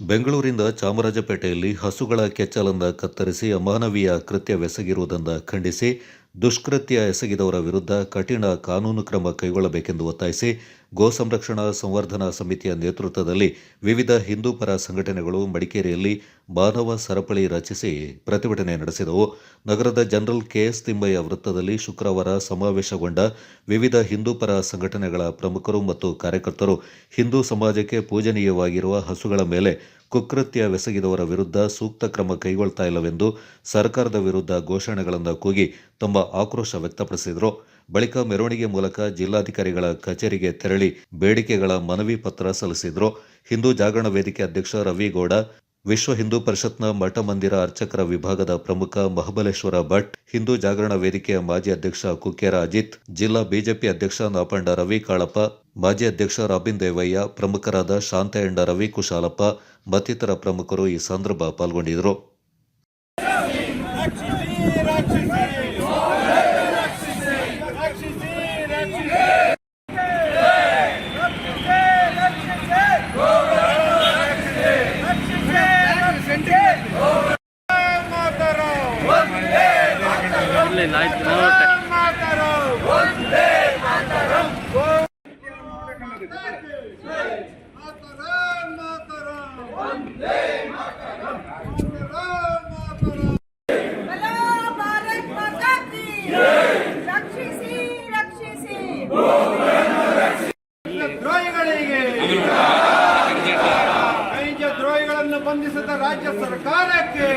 ಬೆಂಗಳೂರಿನ ಚಾಮರಾಜಪೇಟೆಯಲ್ಲಿ ಹಸುಗಳ ಕೆಚ್ಚಲನ್ನ ಕತ್ತರಿಸಿ ಅಮಾನವೀಯ ಕೃತ್ಯವೆಸಗಿರುವುದನ್ನು ಖಂಡಿಸಿ ದುಷ್ಕೃತ್ಯ ಎಸಗಿದವರ ವಿರುದ್ಧ ಕಠಿಣ ಕಾನೂನು ಕ್ರಮ ಕೈಗೊಳ್ಳಬೇಕೆಂದು ಒತ್ತಾಯಿಸಿ ಗೋ ಸಂರಕ್ಷಣಾ ಸಂವರ್ಧನಾ ಸಮಿತಿಯ ನೇತೃತ್ವದಲ್ಲಿ ವಿವಿಧ ಹಿಂದೂ ಪರ ಸಂಘಟನೆಗಳು ಮಡಿಕೇರಿಯಲ್ಲಿ ಮಾನವ ಸರಪಳಿ ರಚಿಸಿ ಪ್ರತಿಭಟನೆ ನಡೆಸಿದವು. ನಗರದ ಜನರಲ್ ಕೆಎಸ್ ತಿಂಬಯ್ಯ ವೃತ್ತದಲ್ಲಿ ಶುಕ್ರವಾರ ಸಮಾವೇಶಗೊಂಡ ವಿವಿಧ ಹಿಂದೂ ಪರ ಸಂಘಟನೆಗಳ ಪ್ರಮುಖರು ಮತ್ತು ಕಾರ್ಯಕರ್ತರು ಹಿಂದೂ ಸಮಾಜಕ್ಕೆ ಪೂಜನೀಯವಾಗಿರುವ ಹಸುಗಳ ಮೇಲೆ ಕುಕೃತ್ಯವೆಸಗಿದವರ ವಿರುದ್ಧ ಸೂಕ್ತ ಕ್ರಮ ಕೈಗೊಳ್ತಾ ಇಲ್ಲವೆಂದು ಸರ್ಕಾರದ ವಿರುದ್ಧ ಘೋಷಣೆಗಳನ್ನು ಕೂಗಿ ತಮ್ಮ ಆಕ್ರೋಶ ವ್ಯಕ್ತಪಡಿಸಿದರು. ಬಳಿಕ ಮೆರವಣಿಗೆ ಮೂಲಕ ಜಿಲ್ಲಾಧಿಕಾರಿಗಳ ಕಚೇರಿಗೆ ತೆರಳಿ ಬೇಡಿಕೆಗಳ ಮನವಿ ಪತ್ರ ಸಲ್ಲಿಸಿದರು. ಹಿಂದೂ ಜಾಗರಣ ವೇದಿಕೆ ಅಧ್ಯಕ್ಷ ರವಿಗೌಡ, ವಿಶ್ವ ಹಿಂದೂ ಪರಿಷತ್ನ ಮಠ ಮಂದಿರ ಅರ್ಚಕರ ವಿಭಾಗದ ಪ್ರಮುಖ ಮಹಬಲೇಶ್ವರ ಭಟ್, ಹಿಂದೂ ಜಾಗರಣ ವೇದಿಕೆಯ ಮಾಜಿ ಅಧ್ಯಕ್ಷ ಕುಕ್ಕೇರ ಅಜಿತ್, ಜಿಲ್ಲಾ ಬಿಜೆಪಿ ಅಧ್ಯಕ್ಷ ನಾಪಂಡ ರವಿ ಕಾಳಪ್ಪ ಮಾಜಿ ಅಧ್ಯಕ್ಷ ರಾಬಿನ್ ದೇವಯ್ಯ ಪ್ರಮುಖರಾದ ಶಾಂತಯ್ಯಂಡ ರವಿ ಕುಶಾಲಪ್ಪ ಮತ್ತಿತರ ಪ್ರಮುಖರು ಈ ಸಂದರ್ಭ ಪಾಲ್ಗೊಂಡಿದ್ದರು. ದ್ರೋಹಿಗಳಿಗೆ ನೈಜ ದ್ರೋಹಿಗಳನ್ನು ಬಂಧಿಸಿದ ರಾಜ್ಯ ಸರ್ಕಾರಕ್ಕೆ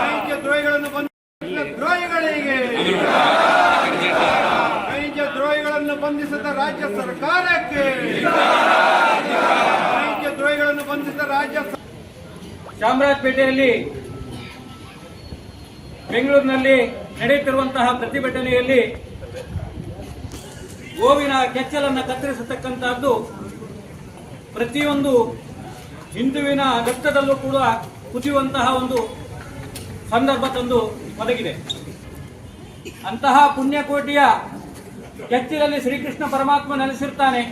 ನೈಜ ದ್ರೋಹಿಗಳನ್ನು ಬಂಧಿಸಿದ ದ್ರೋಹಿಗಳಿಗೆ ನೈಜ ದ್ರೋಹಿಗಳನ್ನು ಬಂಧಿಸಿದ ರಾಜ್ಯ ಸರ್ಕಾರಕ್ಕೆ ನೈಜ ದ್ರೋಹಿಗಳನ್ನು ಬಂಧಿಸಿದ ರಾಜ್ಯ ಚಾಮರಾಜಪೇಟೆಯಲ್ಲಿ ಬೆಂಗಳೂರಿನಲ್ಲಿ ನಡೆಯುತ್ತಿರುವಂತಹ ಪ್ರತಿಭಟನೆಯಲ್ಲಿ ಗೋವಿನ ಕೆಚ್ಚಲನ್ನು ಕತ್ತರಿಸತಕ್ಕಂತಹದ್ದು ಪ್ರತಿಯೊಂದು ಹಿಂದುವಿನ ರಕ್ತದಲ್ಲೂ ಕೂಡ ಕುದಿಯುವಂತಹ ಒಂದು ಸಂದರ್ಭ ತಂದು ಒದಗಿದೆ. ಅಂತಹ ಪುಣ್ಯಕೋಟಿಯ ಕೆಚ್ಚಲಲ್ಲಿ ಶ್ರೀಕೃಷ್ಣ ಪರಮಾತ್ಮ ನೆಲೆಸಿರ್ತಾನೆ,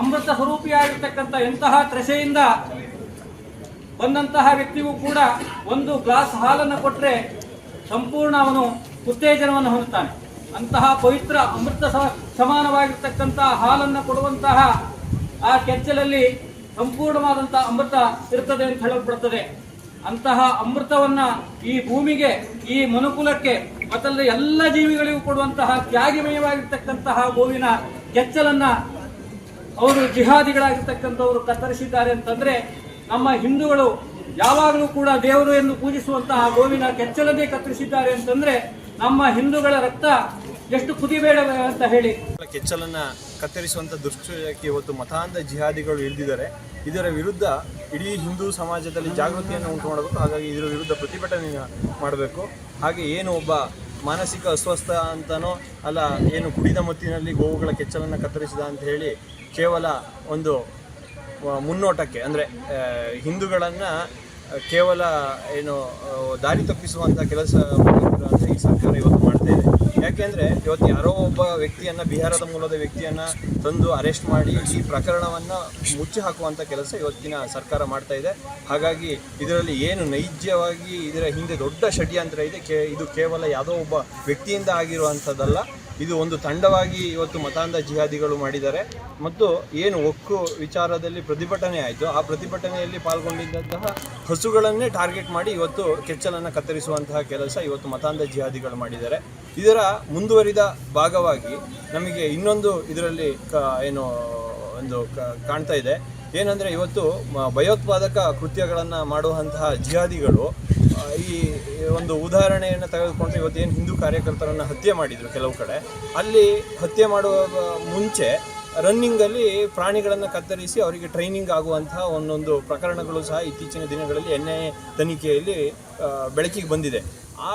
ಅಮೃತ ಸ್ವರೂಪಿಯಾಗಿರ್ತಕ್ಕಂಥ ಎಂತಹ ತ್ರಸೆಯಿಂದ ಬಂದಂತಹ ವ್ಯಕ್ತಿಗೂ ಕೂಡ ಒಂದು ಗ್ಲಾಸ್ ಹಾಲನ್ನು ಕೊಟ್ಟರೆ ಸಂಪೂರ್ಣ ಅವನು ಉತ್ತೇಜನವನ್ನು ಹೊಂದುತ್ತಾನೆ. ಅಂತಹ ಪವಿತ್ರ ಅಮೃತ ಸ- ಸಮಾನವಾಗಿರ್ತಕ್ಕಂತಹ ಹಾಲನ್ನು ಕೊಡುವಂತಹ ಆ ಕೆಚ್ಚಲಲ್ಲಿ ಸಂಪೂರ್ಣವಾದಂತಹ ಅಮೃತ ಇರ್ತದೆ ಅಂತ ಹೇಳಲ್ಪಡುತ್ತದೆ ಅಂತಹ ಅಮೃತವನ್ನ ಈ ಭೂಮಿಗೆ, ಈ ಮನುಕುಲಕ್ಕೆ ಮತ್ತಲ್ಲದೆ ಎಲ್ಲ ಜೀವಿಗಳಿಗೂ ಕೊಡುವಂತಹ ತ್ಯಾಗಿಮಯವಾಗಿರ್ತಕ್ಕಂತಹ ಗೋವಿನ ಕೆಚ್ಚಲನ್ನ ಅವರು ಜಿಹಾದಿಗಳಾಗಿರ್ತಕ್ಕಂಥವರು ಕತ್ತರಿಸಿದ್ದಾರೆ ಅಂತಂದ್ರೆ ನಮ್ಮ ಹಿಂದೂಗಳು ಯಾವಾಗಲೂ ಕೂಡ ದೇವರು ಎಂದು ಪೂಜಿಸುವಂತಹ ಗೋವಿನ ಕೆಚ್ಚಲನ್ನೇ ಕತ್ತರಿಸಿದ್ದಾರೆ ಅಂತಂದ್ರೆ ನಮ್ಮ ಹಿಂದೂಗಳ ರಕ್ತ ಎಷ್ಟು ಕುದಿಬೇಡ ಅಂತ ಹೇಳಿ. ಕೆಚ್ಚಲನ್ನ ಕತ್ತರಿಸುವಂತ ದುಷ್ಕೃತ್ಯಕ್ಕೆ ಇವತ್ತು ಮತಾಂಧ ಜಿಹಾದಿಗಳು ಇಳಿದಿದ್ದಾರೆ. ಇದರ ವಿರುದ್ಧ ಇಡೀ ಹಿಂದೂ ಸಮಾಜದಲ್ಲಿ ಜಾಗೃತಿಯನ್ನು ಉಂಟು ಮಾಡಬೇಕು. ಹಾಗಾಗಿ ಇದರ ವಿರುದ್ಧ ಪ್ರತಿಭಟನೆ ಮಾಡಬೇಕು. ಹಾಗೆ ಏನು ಒಬ್ಬ ಮಾನಸಿಕ ಅಸ್ವಸ್ಥ ಅಂತನೋ, ಅಲ್ಲ ಏನು ಕುಡಿದ ಮತ್ತಿನಲ್ಲಿ ಗೋವುಗಳ ಕೆಚ್ಚಲನ್ನು ಕತ್ತರಿಸಿದ ಅಂತ ಹೇಳಿ ಕೇವಲ ಒಂದು ಮುನ್ನೋಟಕ್ಕೆ, ಅಂದರೆ ಹಿಂದೂಗಳನ್ನು ಕೇವಲ ಏನು ದಾರಿ ತಪ್ಪಿಸುವಂಥ ಕೆಲಸ ಈ ಸರ್ಕಾರ ಇವತ್ತು ಮಾಡ್ತಾ ಇದೆ. ಯಾಕೆಂದರೆ ಇವತ್ತು ಯಾರೋ ಒಬ್ಬ ವ್ಯಕ್ತಿಯನ್ನು, ಬಿಹಾರದ ಮೂಲದ ವ್ಯಕ್ತಿಯನ್ನು ತಂದು ಅರೆಸ್ಟ್ ಮಾಡಿ ಈ ಪ್ರಕರಣವನ್ನು ಮುಚ್ಚಿ ಹಾಕುವಂಥ ಕೆಲಸ ಇವತ್ತಿನ ಸರ್ಕಾರ ಮಾಡ್ತಾ ಇದೆ. ಹಾಗಾಗಿ ಇದರಲ್ಲಿ ಏನು ನೈಜವಾಗಿ ಇದರ ಹಿಂದೆ ದೊಡ್ಡ ಷಡ್ಯಂತ್ರ ಇದೆ. ಕೇ, ಇದು ಕೇವಲ ಯಾವುದೋ ಒಬ್ಬ ವ್ಯಕ್ತಿಯಿಂದ ಆಗಿರುವಂಥದ್ದಲ್ಲ ಇದು ಒಂದು ತಂಡವಾಗಿ ಇವತ್ತು ಮತಾಂಧ ಜಿಹಾದಿಗಳು ಮಾಡಿದ್ದಾರೆ. ಮತ್ತು ಏನು ಒಕ್ಕು ವಿಚಾರದಲ್ಲಿ ಪ್ರತಿಭಟನೆ ಆಯಿತು. ಆ ಪ್ರತಿಭಟನೆಯಲ್ಲಿ ಪಾಲ್ಗೊಂಡಿದ್ದಂತಹ ಹಸುಗಳನ್ನೇ ಟಾರ್ಗೆಟ್ ಮಾಡಿ ಇವತ್ತು ಕೆಚ್ಚಲನ್ನು ಕತ್ತರಿಸುವಂತಹ ಕೆಲಸ ಇವತ್ತು ಮತಾಂಧ ಜಿಹಾದಿಗಳು ಮಾಡಿದ್ದಾರೆ. ಇದರ ಮುಂದುವರಿದ ಭಾಗವಾಗಿ ನಮಗೆ ಇನ್ನೊಂದು ಇದರಲ್ಲಿ ಕ ಏನು ಒಂದು ಕಾಣ್ತಾ ಇದೆ. ಏನಂದರೆ ಇವತ್ತು ಭಯೋತ್ಪಾದಕ ಕೃತ್ಯಗಳನ್ನು ಮಾಡುವಂತಹ ಜಿಹಾದಿಗಳು ಈ ಒಂದು ಉದಾಹರಣೆಯನ್ನು ತೆಗೆದುಕೊಂಡು ಇವತ್ತು ಏನು ಹಿಂದೂ ಕಾರ್ಯಕರ್ತರನ್ನು ಹತ್ಯೆ ಮಾಡಿದರು ಕೆಲವು ಕಡೆ, ಅಲ್ಲಿ ಹತ್ಯೆ ಮಾಡುವ ಮುಂಚೆ ರನ್ನಿಂಗಲ್ಲಿ ಪ್ರಾಣಿಗಳನ್ನು ಕತ್ತರಿಸಿ ಅವರಿಗೆ ಟ್ರೈನಿಂಗ್ ಆಗುವಂತಹ ಒಂದೊಂದು ಪ್ರಕರಣಗಳು ಸಹ ಇತ್ತೀಚಿನ ದಿನಗಳಲ್ಲಿ ಎನ್ ಐ ತನಿಖೆಯಲ್ಲಿ ಬೆಳಕಿಗೆ ಬಂದಿದೆ. ಆ